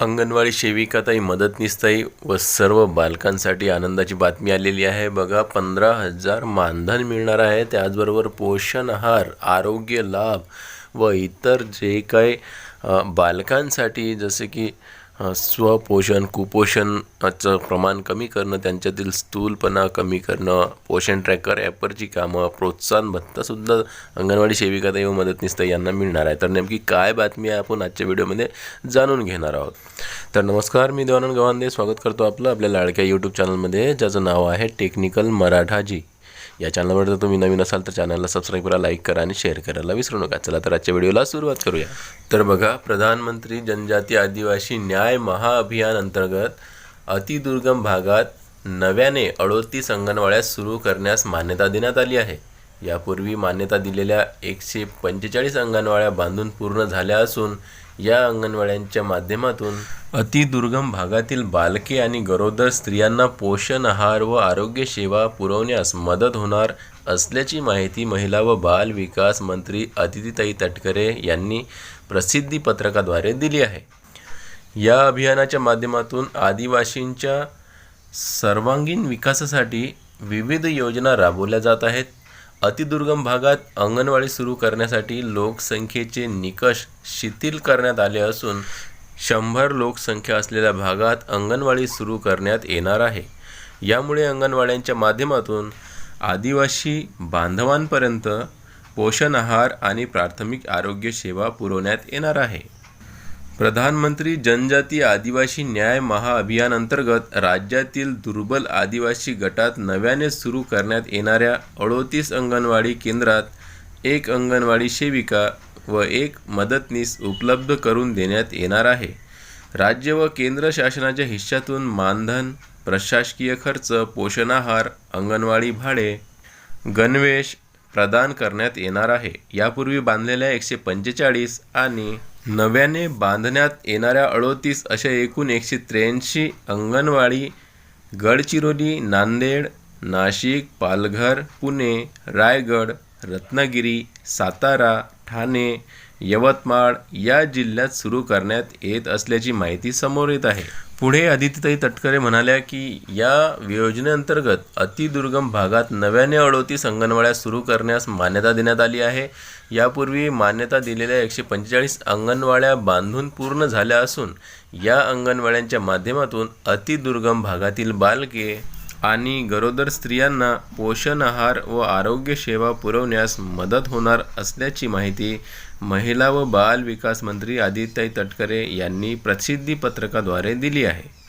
अंगणवाडी सेविकाताई मदतनीसताई व सर्व बालकांसाठी आनंदाची बातमी आलेली आहे. बघा पंधरा हजार मानधन मिळणार आहे. त्याचबरोबर पोषण आहार आरोग्य लाभ व इतर जे काही बालकांसाठी जसे की स्वपोषण कुपोषणाचं प्रमाण कमी करणं त्यांच्यातील स्थूलपणा कमी करणं पोषण ट्रॅकर ॲपवरची कामं प्रोत्साहन भत्तासुद्धा अंगणवाडी सेविका व मदतनीसताई यांना मिळणार आहे. तर नेमकी काय बातमी आहे आपण आजच्या व्हिडिओमध्ये जाणून घेणार आहोत. तर नमस्कार मी देवानंद गवांदे स्वागत करतो आपलं आपल्या लाडक्या यूट्यूब चॅनलमध्ये ज्याचं नाव आहे टेक्निकल मराठाजी. या चॅनलवर जर तुम्ही नवीन असाल तर चॅनलला सबस्क्राईब करा लाईक करा आणि शेअर करायला विसरू नका. चला तर आजच्या व्हिडिओला सुरुवात करूया. तर बघा प्रधानमंत्री जनजाती आदिवासी न्याय महाअभियान अंतर्गत अतिदुर्गम भागात नव्याने अडोतीस अंगणवाड्या सुरू करण्यास मान्यता देण्यात आली आहे. यापूर्वी मान्यता दिलेल्या एकशे पंचेचाळीस अंगणवाड्या बांधून पूर्ण झाल्या असून या अंगणवाड्यांच्या माध्यमातून अतिदुर्गम भागातील बालके आणि गरोदर स्त्रियांना पोषण आहार व आरोग्य सेवा पुरवण्यास मदत होणार असल्याची माहिती महिला व बाल विकास मंत्री अदितीताई तटकरे यांनी प्रसिद्धी पत्रकाद्वारे दिली आहे. या अभियानाच्या माध्यमातून आदिवासींच्या सर्वांगीण विकासासाठी विविध योजना राबवल्या जात आहेत. अतिदुर्गम भागात अंगणवाडी सुरू करण्यासाठी लोकसंख्येचे निकष शिथिल करण्यात आले असून शंभर लोकसंख्या असलेल्या भागात अंगणवाडी सुरू करण्यात येणार आहे. यामुळे अंगणवाड्यांच्या माध्यमातून आदिवासी बांधवांपर्यंत पोषण आहार आणि प्राथमिक आरोग्य सेवा पुरवण्यात येणार आहे. प्रधानमंत्री जनजाती आदिवासी न्याय महाअभियान अंतर्गत राज्यातील दुर्बल आदिवासी गटात नव्याने सुरू करण्यात येणाऱ्या अडोतीस अंगणवाडी केंद्रात एक अंगणवाडी सेविका व एक मदतनीस उपलब्ध करून देण्यात येणार आहे. राज्य व केंद्र शासनाच्या हिश्श्यातून मानधन प्रशासकीय खर्च पोषण आहार अंगणवाडी भाडे गणवेश प्रदान करण्यात येणार आहे. यापूर्वी बांधलेल्या एकशे पंचेचाळीस आणि नव्याने बांधण्यात येणाऱ्या अडोतीस अशा एकूण एकशे त्र्याऐंशी अंगणवाडी गडचिरोली नांदेड नाशिक पालघर पुणे रायगड रत्नागिरी सातारा ठाणे यवतमाळ या जिल्ह्यात सुरू करण्यात येत असल्याची माहिती समोर येत आहे. पुढे आदित्यताई तटकरे म्हणाल्या की या योजनेअंतर्गत अतिदुर्गम भागात नव्याने अडोती अंगणवाड्या सुरू करण्यास मान्यता देण्यात आली आहे. यापूर्वी मान्यता दिलेल्या एकशे पंचेचाळीस अंगणवाड्या बांधून पूर्ण झाल्या असून या अंगणवाड्यांच्या माध्यमातून अतिदुर्गम भागातील बालके आणि गरोदर स्त्रियांना पोषण आहार व आरोग्य सेवा पुरवण्यास मदत होणार असल्याची माहिती महिला व बाल विकास मंत्री आदित्य तटकरे यांनी प्रसिद्धी पत्रकाद्वारे दिली आहे.